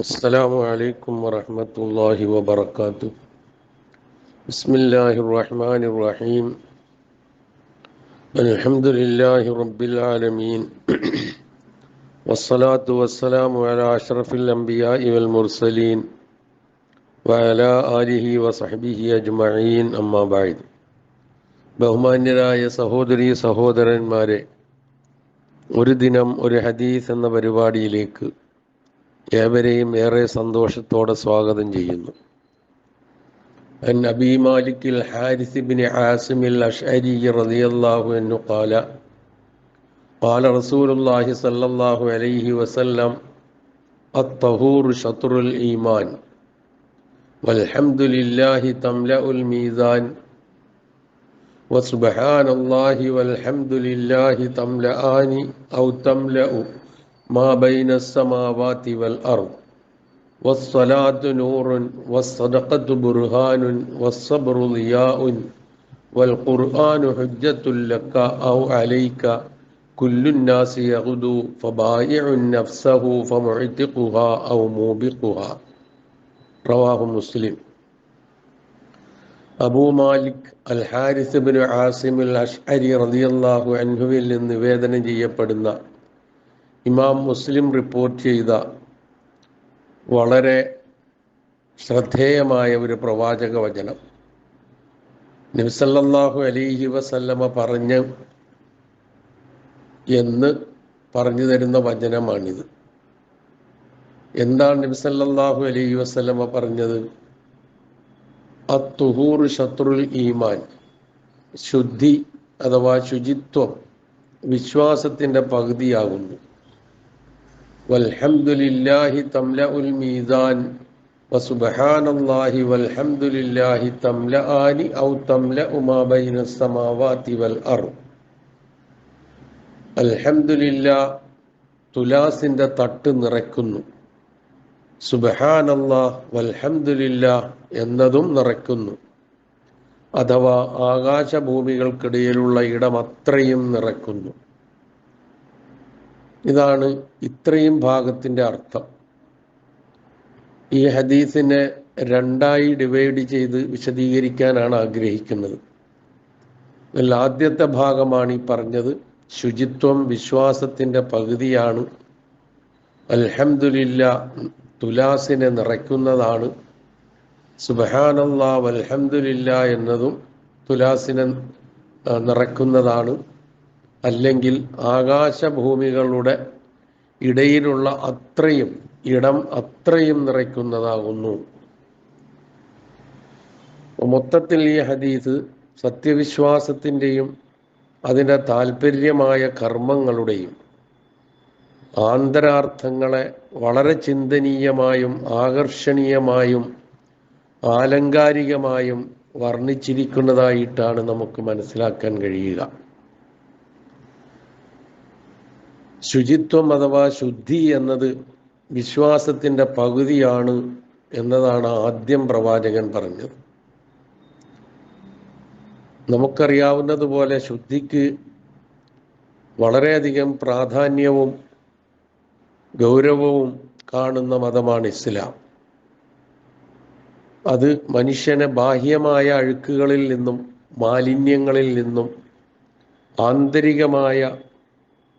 السلام عليكم ورحمة الله وبركاته بسم الله الرحمن الرحيم الحمد لله رب العالمين والصلاة والسلام على أشرف الأنبياء والمرسلين وعلى آله وصحبه أجمعين أما بعد ബഹുമാന്യരായ സഹോദരി സഹോദരന്മാരെ ഒരു ദിനം ഒരു ഹദീസ് എന്ന പരിപാടിയിലേക്ക് ഏവരെയും ഏറെ സന്തോഷത്തോടെ സ്വാഗതം ചെയ്യുന്നു عن أبي مالك الحارث بن عاصم الأشعري رضي الله عنه قال قال رسول الله صلى الله عليه وسلم الطهور شطر الإيمان والحمد لله تملأ الميزان وسبحان الله والحمد لله تملأان أو تملأ ما بين السماوات والأرض والصلاة نور والصدقة برهان والصبر ضياء والقرآن حجة لك أو عليك كل الناس يغدو فبائع نفسه فمعتقها أو موبقها رواه مسلم Abu Malik al Haris bin Asim al Ashari റളിയല്ലാഹു അൻഹുവിൽ നിന്ന് നിവേദനം ചെയ്യപ്പെടുന്ന ഇമാം മുസ്ലിം റിപ്പോർട്ട് ചെയ്ത വളരെ ശ്രദ്ധേയമായ ഒരു പ്രവാചക വചനം. നബിസല്ലാഹു അലൈഹി വസല്ലമ പറഞ്ഞ് എന്ന് പറഞ്ഞു തരുന്ന വചനമാണിത്. എന്താണ് നബിസല്ലാഹു അലൈഹി വസല്ലമ പറഞ്ഞത്? അത്തുഹൂർ ശത്രുൽ ഈമാൻ ശുദ്ധി അഥവാ ശുചിത്വം വിശ്വാസത്തിന്റെ പകുതിയാകുന്നു. വൽഹംദുലില്ലാഹി തംലഉൽ മീസാൻ വസുബ്ഹാനല്ലാഹി വൽഹംദുലില്ലാഹി തംലആനി ഔ തംലഉ മാ ബൈന സമാവാതി വൽ അർദ്. അൽഹംദുലില്ലാ തുലാസിന്റെ തട്ട് നിറയ്ക്കുന്നു. സുബഹാനല്ലാ വൽഹംദുലില്ലാ എന്നതും നിറയ്ക്കുന്നു. അഥവാ ആകാശഭൂമികൾക്കിടയിലുള്ള ഇടം അത്രയും നിറയ്ക്കുന്നു. ഇതാണ് ഇത്രയും ഭാഗത്തിന്റെ അർത്ഥം. ഈ ഹദീസിനെ രണ്ടായി ഡിവൈഡ് ചെയ്ത് വിശദീകരിക്കാനാണ് ആഗ്രഹിക്കുന്നത്. അതിൽ ആദ്യത്തെ ഭാഗമാണ് ഈ പറഞ്ഞത് ശുചിത്വം വിശ്വാസത്തിന്റെ പകുതിയാണ്. അൽഹംദുലില്ല തുലാസിനെ നിറയ്ക്കുന്നതാണ്. സുബഹാനല്ലാ വൽഹംദുലില്ല എന്നതും തുലാസിനെ നിറയ്ക്കുന്നതാണ്. അല്ലെങ്കിൽ ആകാശഭൂമികളുടെ ഇടയിലുള്ള അത്രയും ഇടം അത്രയും നിറയ്ക്കുന്നതാകുന്നു. മൊത്തത്തിൽ ഈ ഹദീസ് സത്യവിശ്വാസത്തിന്റെയും അതിന്റെ താല്പര്യമായ കർമ്മങ്ങളുടെയും ആന്തരാർത്ഥങ്ങളെ വളരെ ചിന്തനീയമായും ആകർഷണീയമായും ആലങ്കാരികമായും വർണിച്ചിരിക്കുന്നതായിട്ടാണ് നമുക്ക് മനസ്സിലാക്കാൻ കഴിയുക. ശുചിത്വം അഥവാ ശുദ്ധി എന്നത് വിശ്വാസത്തിന്റെ പകുതിയാണ് എന്നതാണ് ആദ്യം പ്രവാചകൻ പറഞ്ഞത്. നമുക്കറിയാവുന്നതുപോലെ ശുദ്ധിക്ക് വളരെയധികം പ്രാധാന്യവും ഗൗരവവും കാണുന്ന മതമാണ് ഇസ്ലാം. അത് മനുഷ്യനെ ബാഹ്യമായ അഴുക്കുകളിൽ നിന്നും മാലിന്യങ്ങളിൽ നിന്നും ആന്തരികമായ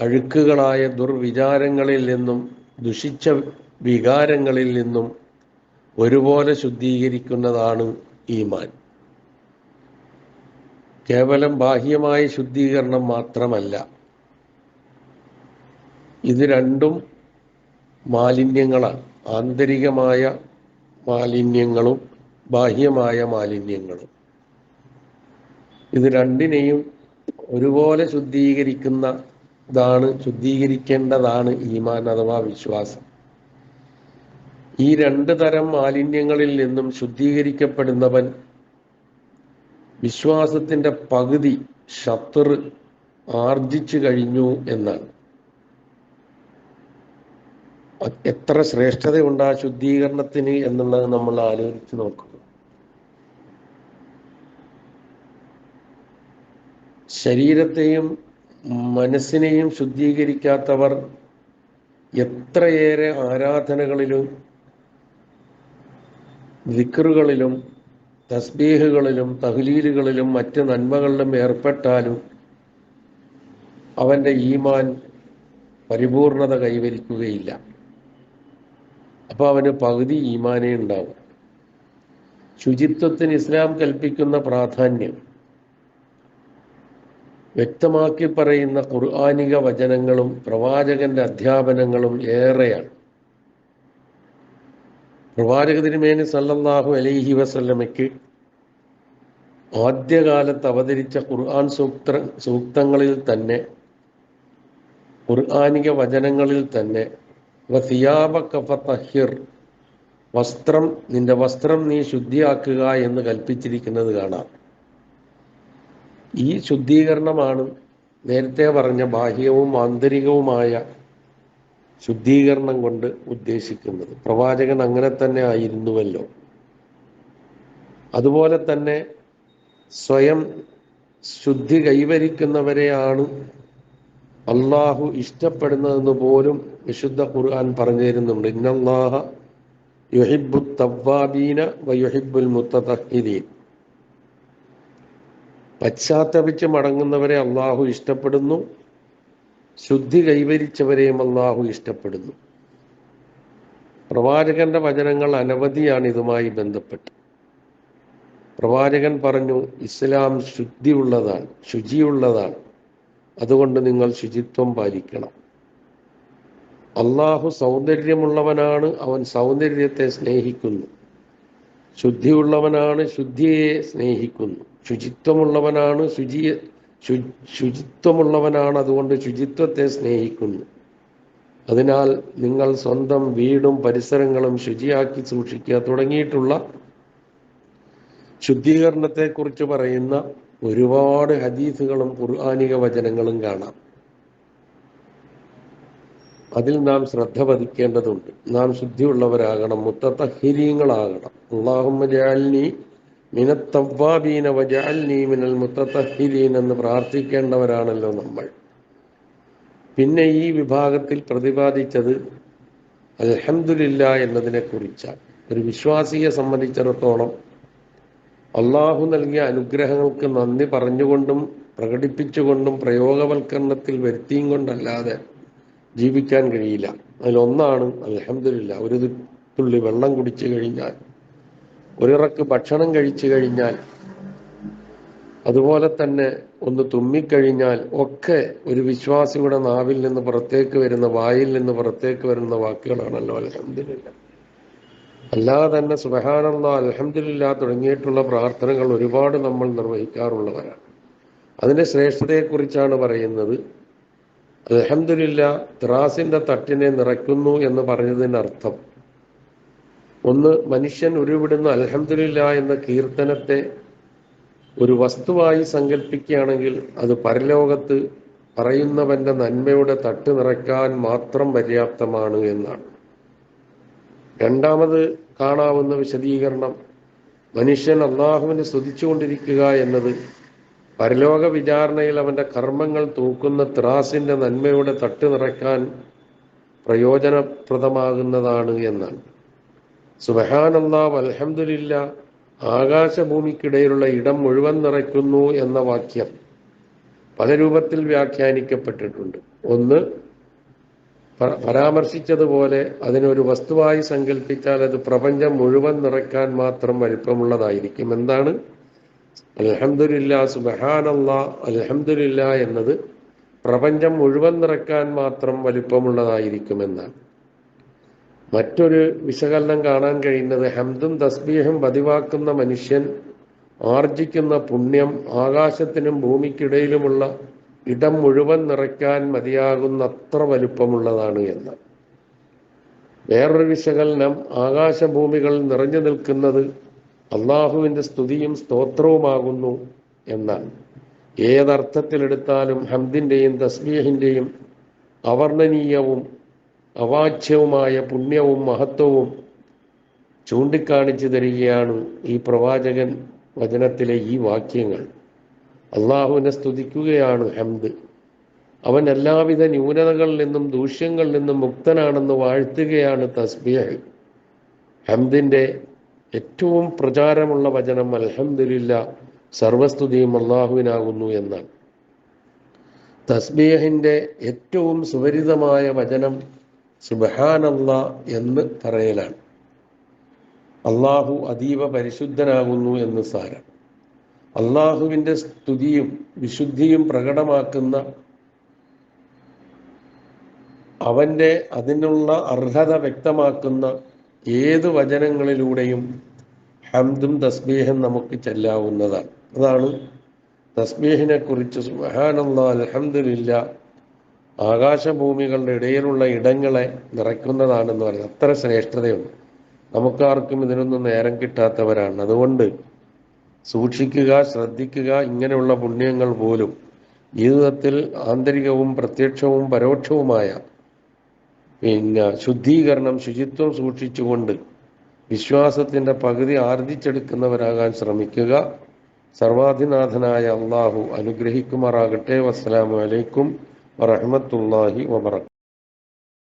അഴുക്കുകളായ ദുർവിചാരങ്ങളിൽ നിന്നും ദുഷിച്ച വികാരങ്ങളിൽ നിന്നും ഒരുപോലെ ശുദ്ധീകരിക്കുന്നതാണ് ഈമാൻ. കേവലം ബാഹ്യമായ ശുദ്ധീകരണം മാത്രമല്ല ഇത് രണ്ടും മാലിന്യങ്ങളാണ്. ആന്തരികമായ മാലിന്യങ്ങളും ബാഹ്യമായ മാലിന്യങ്ങളും. ഇത് രണ്ടിനെയും ഒരുപോലെ ശുദ്ധീകരിക്കുന്നതാണ് ശുദ്ധീകരിക്കേണ്ടതാണ് ഈമാൻ അഥവാ വിശ്വാസം. ഈ രണ്ട് തരം മാലിന്യങ്ങളിൽ നിന്നും ശുദ്ധീകരിക്കപ്പെടുന്നവൻ വിശ്വാസത്തിന്റെ പകുതി ശത്രു ആർജിച്ചു കഴിഞ്ഞു എന്നാണ്. എത്ര ശ്രേഷ്ഠതയുണ്ട് ആ ശുദ്ധീകരണത്തിന് എന്നുള്ളത് നമ്മൾ ആലോചിച്ച് നോക്കുക. ശരീരത്തെയും മനസ്സിനെയും ശുദ്ധീകരിക്കാത്തവർ എത്രയേറെ ആരാധനകളിലും വിക്റുകളിലും തസ്ബീഹുകളിലും തഹ്ലീലുകളിലും മറ്റ് നന്മകളിലും ഏർപ്പെട്ടാലും അവന്റെ ഈമാൻ പരിപൂർണത കൈവരിക്കുകയില്ല. അപ്പോൾ അവന് പകുതി ഈമാനേ ഉണ്ടാവും. ശുചിത്വത്തിന് ഇസ്ലാം കൽപ്പിക്കുന്ന പ്രാധാന്യം വ്യക്തമാക്കി പറയുന്ന ഖുർആാനിക വചനങ്ങളും പ്രവാചകന്റെ അധ്യാപനങ്ങളും ഏറെയാണ്. പ്രവാചക തിരുമേനി സല്ലല്ലാഹു അലൈഹി വസല്ലമയ്ക്ക് ആദ്യകാലത്ത് അവതരിച്ച ഖുർആൻ സൂക്ത സൂക്തങ്ങളിൽ തന്നെ ഖുർആാനിക വചനങ്ങളിൽ തന്നെ വസ്ത്രം നിന്റെ വസ്ത്രം നീ ശുദ്ധിയാക്കുക എന്ന് കൽപ്പിച്ചിരിക്കുന്നത് കാണാം. ഈ ശുദ്ധീകരണമാണ് നേരത്തെ പറഞ്ഞ ബാഹ്യവും ആന്തരികവുമായ ശുദ്ധീകരണം കൊണ്ട് ഉദ്ദേശിക്കുന്നത്. പ്രവാചകൻ അങ്ങനെ തന്നെ ആയിരുന്നുവല്ലോ. അതുപോലെ തന്നെ സ്വയം ശുദ്ധി കൈവരിക്കുന്നവരെയാണ് അള്ളാഹു ഇഷ്ടപ്പെടുന്നതെന്ന് പോലും വിശുദ്ധ ഖുർആൻ പറഞ്ഞു തരുന്നുണ്ട്. ഇന്നല്ലാഹ യുഹിബു തവ്വാബീന വയുഹിബുൽ മുത്തതഹിദീൻ. പശ്ചാത്തപിച്ച് മടങ്ങുന്നവരെ അള്ളാഹു ഇഷ്ടപ്പെടുന്നു. ശുദ്ധി കൈവരിച്ചവരെയും അള്ളാഹു ഇഷ്ടപ്പെടുന്നു. പ്രവാചകന്റെ വചനങ്ങൾ അനവധിയാണ് ഇതുമായി ബന്ധപ്പെട്ട്. പ്രവാചകൻ പറഞ്ഞു ഇസ്ലാം ശുദ്ധിയുള്ളതാണ് ശുചിയുള്ളതാണ്. അതുകൊണ്ട് നിങ്ങൾ ശുചിത്വം പാലിക്കണം. അള്ളാഹു സൗന്ദര്യമുള്ളവനാണ് അവൻ സൗന്ദര്യത്തെ സ്നേഹിക്കുന്നു. ശുദ്ധിയുള്ളവനാണ് ശുദ്ധിയെ സ്നേഹിക്കുന്നു. ശുചിത്വമുള്ളവനാണ് ശുചിയെ ശുചിത്വമുള്ളവനാണ് അതുകൊണ്ട് ശുചിത്വത്തെ സ്നേഹിക്കുന്നു. അതിനാൽ നിങ്ങൾ സ്വന്തം വീടും പരിസരങ്ങളും ശുചിയാക്കി സൂക്ഷിക്കുക. തുടങ്ങിയിട്ടുള്ള ശുദ്ധീകരണത്തെക്കുറിച്ച് പറയുന്ന ഒരുപാട് ഹദീസുകളും ഖുർആാനിക വചനങ്ങളും കാണാം. അതിൽ നാം ശ്രദ്ധ പതിക്കേണ്ടതുണ്ട് നാം ശുദ്ധിയുള്ളവരാകണം മുത്തത്തഹിരീങ്ങളാകണം അള്ളാഹുമ്മ ജാൽനി മിനത്തവ്വാബീന വജാലിനി മിനൽ മുത്തത്തഹിരീൻ എന്ന് പ്രാർത്ഥിക്കേണ്ടവരാണല്ലോ നമ്മൾ. പിന്നെ ഈ വിഭാഗത്തിൽ പ്രതിപാദിച്ചത് അൽഹംദുലില്ല എന്നതിനെ കുറിച്ചാണ് ഒരു വിശ്വാസിയെ സംബന്ധിച്ചിടത്തോളം അള്ളാഹു നൽകിയ അനുഗ്രഹങ്ങൾക്ക് നന്ദി പറഞ്ഞുകൊണ്ടും പ്രകടിപ്പിച്ചുകൊണ്ടും പ്രയോഗവൽക്കരണത്തിൽ വരുത്തിയും കൊണ്ടല്ലാതെ ജീവിക്കാൻ കഴിയില്ല. അതിലൊന്നാണ് അലഹമില്ല ഒരു തുള്ളി വെള്ളം കുടിച്ചു കഴിഞ്ഞാൽ ഒരിറക്ക് ഭക്ഷണം കഴിച്ചു കഴിഞ്ഞാൽ അതുപോലെ തന്നെ ഒന്ന് തുമ്മിക്കഴിഞ്ഞാൽ ഒക്കെ ഒരു വിശ്വാസിയുടെ നാവിൽ നിന്ന് പുറത്തേക്ക് വരുന്ന വായിൽ നിന്ന് പുറത്തേക്ക് വരുന്ന വാക്കുകളാണല്ലോ അലഹമില്ല അല്ലാതെ തന്നെ സുബഹാനുള്ള അലഹമില്ല തുടങ്ങിയിട്ടുള്ള പ്രാർത്ഥനകൾ ഒരുപാട് നമ്മൾ നിർവഹിക്കാറുള്ളവരാണ്. അതിന്റെ ശ്രേഷ്ഠതയെക്കുറിച്ചാണ് പറയുന്നത്. അലഹമില്ല ത്രാസിന്റെ തട്ടിനെ നിറയ്ക്കുന്നു എന്ന് പറഞ്ഞതിനർത്ഥം. ഒന്ന് മനുഷ്യൻ ഉരുവിടുന്ന അലഹമില്ല എന്ന കീർത്തനത്തെ ഒരു വസ്തുവായി സങ്കല്പിക്കുകയാണെങ്കിൽ അത് പരലോകത്ത് പറയുന്നവന്റെ നന്മയുടെ തട്ട് നിറയ്ക്കാൻ മാത്രം പര്യാപ്തമാണ് എന്നാണ്. രണ്ടാമത് കാണാവുന്ന വിശദീകരണം മനുഷ്യൻ അള്ളാഹുവിനെ സ്തുതിച്ചുകൊണ്ടിരിക്കുക എന്നത് പരലോക വിചാരണയിൽ അവന്റെ കർമ്മങ്ങൾ തൂക്കുന്ന ത്രാസിന്റെ നന്മയുടെ തട്ട് നിറയ്ക്കാൻ പ്രയോജനപ്രദമാകുന്നതാണ് എന്നാണ്. സുബഹാനല്ലാഹ് അലഹമുല്ല ആകാശഭൂമിക്കിടയിലുള്ള ഇടം മുഴുവൻ നിറയ്ക്കുന്നു എന്ന വാക്യം പല രൂപത്തിൽ വ്യാഖ്യാനിക്കപ്പെട്ടിട്ടുണ്ട്. ഒന്ന് പരാമർശിച്ചതുപോലെ അതിനൊരു വസ്തുവായി സങ്കല്പിച്ചാൽ അത് പ്രപഞ്ചം മുഴുവൻ നിറയ്ക്കാൻ മാത്രം വലിപ്പമുള്ളതായിരിക്കും. എന്താണ്? അൽഹംദുലില്ല സുബഹാനല്ല അൽഹംദുലില്ല എന്നത് പ്രപഞ്ചം മുഴുവൻ നിറക്കാൻ മാത്രം വലിപ്പമുള്ളതായിരിക്കുമെന്നാണ്. മറ്റൊരു വിശകലനം കാണാൻ കഴിയുന്നത് ഹംദും തസ്ബീഹും പതിവാക്കുന്ന മനുഷ്യൻ ആർജിക്കുന്ന പുണ്യം ആകാശത്തിനും ഭൂമിക്കിടയിലുമുള്ള ഇടം മുഴുവൻ നിറയ്ക്കാൻ മതിയാകുന്നത്ര വലുപ്പമുള്ളതാണ് എന്ന്. വേറൊരു വിശകലനം ആകാശഭൂമികൾ നിറഞ്ഞു നിൽക്കുന്നത് അള്ളാഹുവിന്റെ സ്തുതിയും സ്തോത്രവുമാകുന്നു എന്നാണ്. ഏതർത്ഥത്തിലെടുത്താലും ഹംദിന്റെയും തസ്ബീഹിന്റെയും അവർണനീയവും അവാച്യവുമായ പുണ്യവും മഹത്വവും ചൂണ്ടിക്കാണിച്ചു തരികയാണ് ഈ പ്രവാചകൻ വചനത്തിലെ ഈ വാക്യങ്ങൾ. അള്ളാഹുവിനെ സ്തുതിക്കുകയാണ് ഹംദ്. അവൻ എല്ലാവിധ ന്യൂനതകളിൽ നിന്നും ദൂഷ്യങ്ങളിൽ നിന്നും മുക്തനാണെന്ന് വാഴ്ത്തുകയാണ് തസ്ബീഹ്. ഹംദിന്റെ ഏറ്റവും പ്രചാരമുള്ള വചനം അലഹമില്ല സർവസ്തുതിയും അള്ളാഹുവിനാകുന്നു എന്നാണ്. തസ്ബീഹിന്റെ ഏറ്റവും സുപരിതമായ വചനം സുബഹാനല്ല എന്ന് പറയലാണ്. അള്ളാഹു അതീവ പരിശുദ്ധനാകുന്നു എന്ന് സാരം. അള്ളാഹുവിന്റെ സ്തുതിയും വിശുദ്ധിയും പ്രകടമാക്കുന്ന അവന്റെ അതിനുള്ള അർഹത വ്യക്തമാക്കുന്ന ഏത് വചനങ്ങളിലൂടെയും ഹംദും തസ്ബീഹും നമുക്ക് ചെല്ലാവുന്നതാണ്. അതാണ് തസ്ബീഹിനെ കുറിച്ച് സുബഹാനല്ലാ അലഹമില്ല ആകാശഭൂമികളുടെ ഇടയിലുള്ള ഇടങ്ങളെ നിറയ്ക്കുന്നതാണെന്ന് പറയുന്നത് അത്ര ശ്രേഷ്ഠതയുണ്ട്. നമുക്കാർക്കും ഇതിനൊന്നും നേരം കിട്ടാത്തവരാണ്. അതുകൊണ്ട് സൂക്ഷിക്കുക ശ്രദ്ധിക്കുക ഇങ്ങനെയുള്ള പുണ്യങ്ങൾ പോലും ജീവിതത്തിൽ ആന്തരികവും പ്രത്യക്ഷവും പരോക്ഷവുമായ പിന്നെ ശുദ്ധീകരണം ശുചിത്വം സൂക്ഷിച്ചുകൊണ്ട് വിശ്വാസത്തിന്റെ പകുതി ആർജിച്ചെടുക്കുന്നവരാകാൻ ശ്രമിക്കുക. സർവാധിനാഥനായ അള്ളാഹു അനുഗ്രഹിക്കുമാറാകട്ടെ. വസ്സലാമലൈക്കും വറഹമത്തല്ലാഹി വബറക